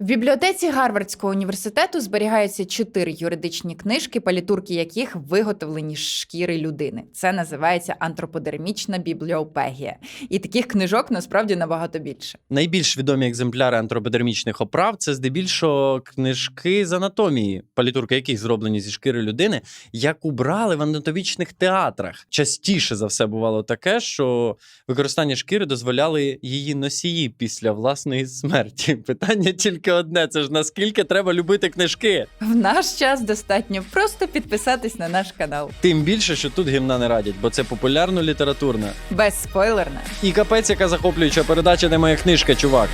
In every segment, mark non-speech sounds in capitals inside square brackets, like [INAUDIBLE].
В бібліотеці Гарвардського університету зберігаються чотири юридичні книжки, палітурки яких виготовлені з шкіри людини. Це називається антроподермічна бібліопегія. І таких книжок насправді набагато більше. Найбільш відомі екземпляри антроподермічних оправ це здебільшого книжки з анатомії, палітурки яких зроблені зі шкіри людини, як убрали в анатомічних театрах. Частіше за все бувало таке, що використання шкіри дозволяли її носії після власної смерті. [LAUGHS] Питання тільки одне: це ж наскільки треба любити книжки. В наш час достатньо просто підписатись на наш канал. Тим більше, що тут гімна не радять, бо це популярно літературна. Безспойлерна. І капець, яка захоплююча передача, де моя книжка, чувак.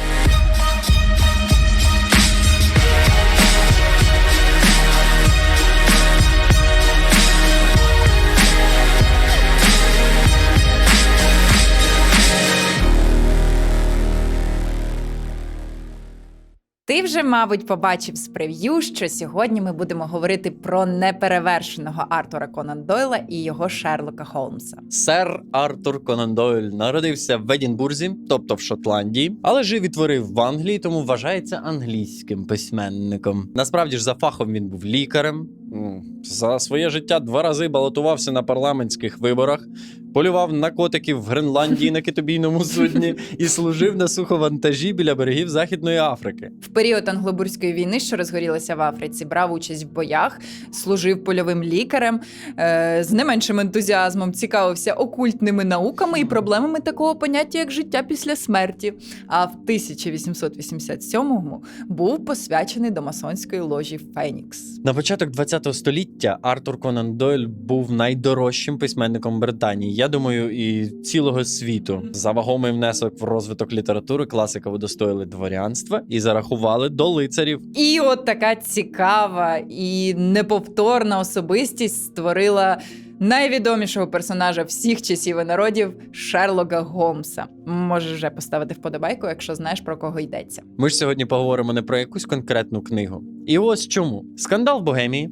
Вже, мабуть, побачив з прев'ю, що сьогодні ми будемо говорити про неперевершеного Артура Конан Дойла і його Шерлока Холмса. Сер Артур Конан Дойль народився в Едінбурзі, тобто в Шотландії, але жив і творив в Англії, тому вважається англійським письменником. Насправді ж за фахом він був лікарем. М, За своє життя два рази балотувався на парламентських виборах, полював на котиків в Гренландії на китобійному судні і служив на суховантажі біля берегів Західної Африки. В період англобурської війни, що розгорілася в Африці, брав участь в боях, служив польовим лікарем, е, з не меншим ентузіазмом цікавився окультними науками і проблемами такого поняття, як життя після смерті. А в 1887-му був посвячений до масонської ложі Фенікс. На початок ХХ століття Артур Конан Дойль був найдорожчим письменником Британії. Я думаю, і цілого світу. За вагомий внесок в розвиток літератури класика удостоїли дворянства і зарахували до лицарів. І от така цікава і неповторна особистість створила найвідомішого персонажа всіх часів і народів Шерлока Голмса. Можеш вже поставити вподобайку, якщо знаєш про кого йдеться. Ми ж сьогодні поговоримо не про якусь конкретну книгу. І ось чому скандал в Богемії.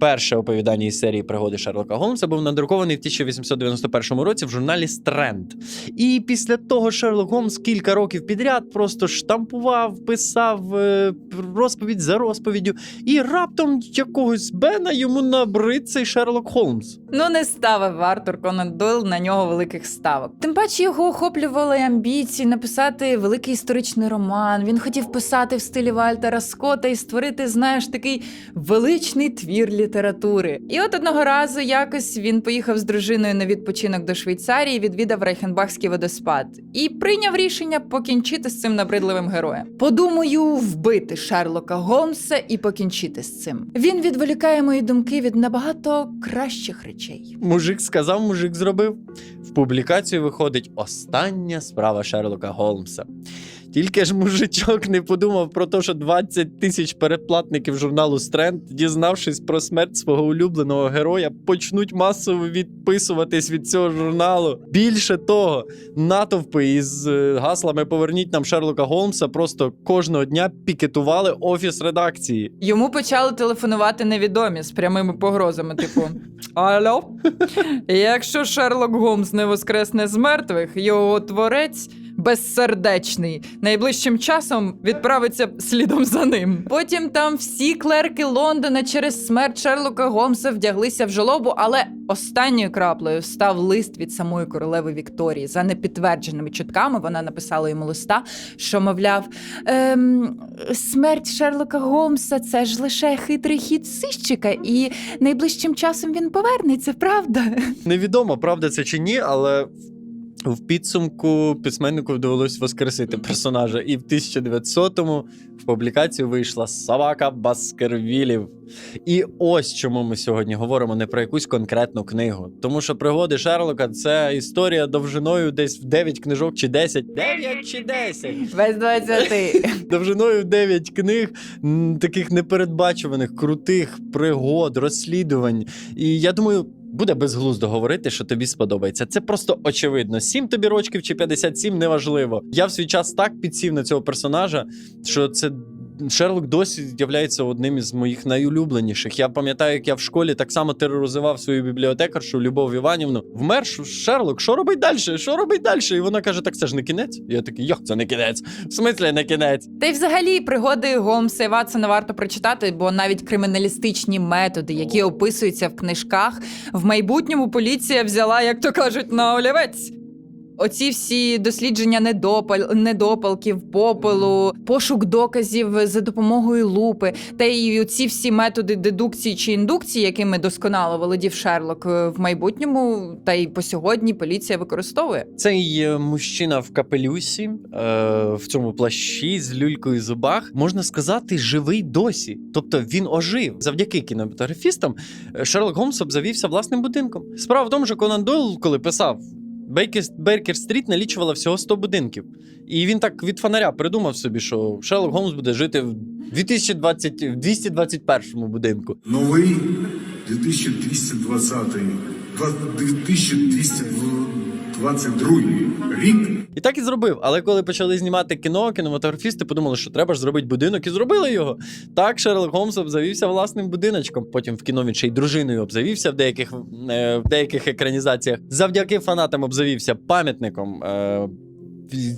Перше оповідання із серії пригоди Шерлока Голмса був надрукований в 1891 році в журналі Стренд. І після того Шерлок Голмс кілька років підряд просто штампував, писав е, розповідь за розповіддю, і раптом якогось Бена йому набрид Шерлок Холмс. Ну, не ставив Артур Конан Дойл на нього великих ставок. Тим паче його охоплювали амбіції написати великий історичний роман. Він хотів писати в стилі Вальтера Скотта і створити, знаєш, такий величний твір літератури. І от одного разу якось він поїхав з дружиною на відпочинок до Швейцарії, відвідав Рейхенбахський водоспад і прийняв рішення покінчити з цим набридливим героєм. Подумаю, вбити Шерлока Голмса і покінчити з цим. Він відволікає мої думки від набагато кращих речей. Мужик сказав, мужик зробив. Публікацію виходить остання справа Шерлока Голмса. Тільки ж мужичок не подумав про те, що 20 тисяч передплатників журналу Стренд, дізнавшись про смерть свого улюбленого героя, почнуть масово відписуватись від цього журналу. Більше того, натовпи із е, гаслами Поверніть нам Шерлока Голмса просто кожного дня пікетували офіс редакції. Йому почали телефонувати невідомі з прямими погрозами, типу: Алло, [LAUGHS] якщо Шерлок Голмс не воскресне з мертвих, його творець. Безсердечний найближчим часом відправиться слідом за ним. Потім там всі клерки Лондона через смерть Шерлока Голмса вдяглися в жолобу, але останньою краплею став лист від самої королеви Вікторії. За непідтвердженими чутками вона написала йому листа, що мовляв, ем, смерть Шерлока Голмса це ж лише хитрий хід сищика, і найближчим часом він повернеться, правда? Невідомо, правда це чи ні, але в підсумку письменнику довелось воскресити персонажа. І в 1900-му в публікацію вийшла собака Баскервілів. І ось чому ми сьогодні говоримо не про якусь конкретну книгу. Тому що пригоди Шерлока це історія довжиною десь в 9 книжок чи 10. 9 чи 10? Без двадцяти. довжиною в 9 книг, таких непередбачуваних, крутих пригод, розслідувань. І я думаю. Буде безглуздо говорити, що тобі сподобається. Це просто очевидно. 7 тобі рочків чи 57 неважливо. Я в свій час так підсів на цього персонажа, що це Шерлок досі з'являється одним із моїх найулюбленіших. Я пам'ятаю, як я в школі так само тероризував свою бібліотекаршу Любов Іванівну. Вмер Шерлок, що робить далі? Що робить далі? І вона каже: так це ж не кінець. Я такий, як це не кінець? В смислі не кінець? Та й взагалі пригоди Голмса і Ватсона варто прочитати, бо навіть криміналістичні методи, які описуються в книжках, в майбутньому поліція взяла, як то кажуть, на олівець. Оці всі дослідження недопал, недопалків, попелу, пошук доказів за допомогою лупи, та й оці всі методи дедукції чи індукції, якими досконало володів Шерлок е, в майбутньому, та й по сьогодні поліція використовує. Цей е, мужчина в капелюсі, е, в цьому плащі з люлькою в зубах, можна сказати, живий досі. Тобто він ожив. Завдяки кінематографістам е, Шерлок Голмс обзавівся власним будинком. Справа в тому, що Конан Дойл, коли писав. Бейкер, Бейкер Стріт налічувала всього 100 будинків. І він так від фонаря придумав собі, що Шерлок Голмс буде жити в 2020, в 221 будинку. Новий 2220, 2222 рік І так і зробив. Але коли почали знімати кіно, кінематографісти подумали, що треба ж зробити будинок, і зробили його. Так, Шерлок Холмс обзавівся власним будиночком. Потім в кіно він ще й дружиною обзавівся в деяких, е, в деяких екранізаціях. Завдяки фанатам обзавівся пам'ятником. Е,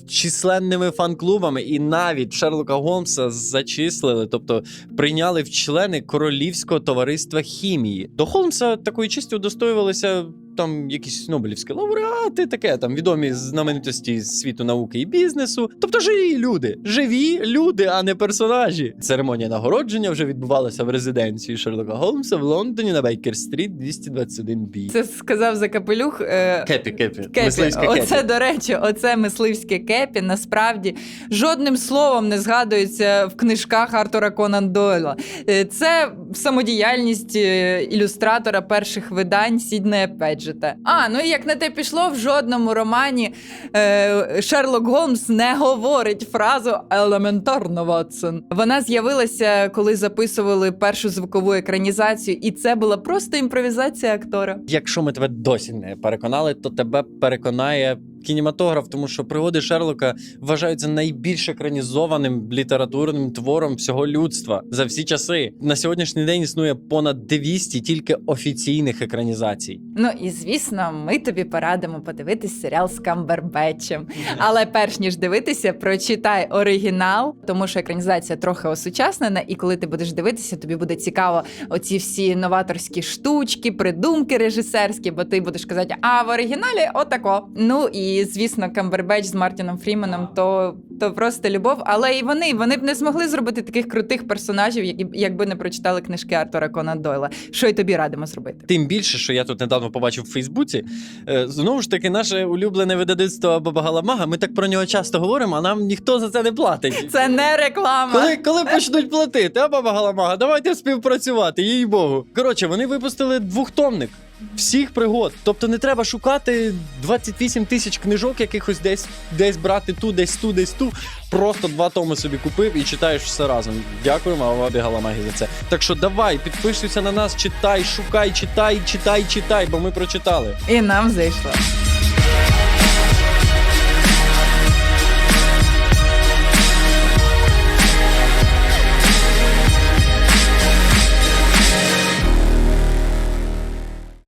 Численними фан-клубами, і навіть Шерлока Голмса зачислили, тобто прийняли в члени Королівського товариства хімії. До Холмса такої честі удостоювалися там якісь Нобелівські лауреати, таке там відомі знаменитості з світу науки і бізнесу. Тобто живі люди, живі люди, а не персонажі. Церемонія нагородження вже відбувалася в резиденції Шерлока Голмса в Лондоні на Бейкер-стріт 221 бі. Це сказав за капелюх. Е... Кепі, кепі, Кепі, мисливська оце кепі. до речі, оце мисливське кепі. Насправді жодним словом не згадується в книжках Артура Конан Дойла. Е, Це самодіяльність е, ілюстратора перших видань Сіднея Педжета. А ну і як на те пішло, в жодному романі е, Шерлок Голмс не говорить фразу елементарно Ватсон. Вона з'явилася, коли записували першу звукову екранізацію, і це була просто імпровізація актора. Якщо ми тебе досі не переконали, то тебе переконає кінематограф, тому що пригоди Шерлока вважаються найбільш екранізованим літературним твором всього людства за всі часи. На сьогоднішній день існує понад 200 тільки офіційних екранізацій. Ну і звісно, ми тобі порадимо подивитись серіал з Камбербетчем. Але перш ніж дивитися, прочитай оригінал, тому що екранізація трохи осучаснена, і коли ти будеш дивитися, тобі буде цікаво оці всі новаторські штучки, придумки режисерські, бо ти будеш казати, а в оригіналі отако. Ну і звісно, Камбербеч з Мартіном Фріменом то, то просто любов. Але і вони, вони б не змогли зробити таких крутих персонажів, якби не прочитали книжки Артура Конан Дойла. Що й тобі радимо зробити. Тим більше, що я тут недавно побачив в Фейсбуці. Е, Знову ж таки, наше улюблене видавництво Бабагаламага. Ми так про нього часто говоримо, а нам ніхто за це не платить. Це не реклама. Коли, коли почнуть платити, а баба Галамага, давайте співпрацювати, їй Богу. Коротше, вони випустили двохтомник всіх пригод. Тобто не треба шукати 28 тисяч книжок, якихось десь десь брати ту, десь ту, десь ту. Просто два томи собі купив і читаєш все разом. Дякуємо бабі Галамагі за це. Так що давай, підписуйся на нас, читай, шукай, читай, читай, читай, бо ми прочитали. І нам зайшло.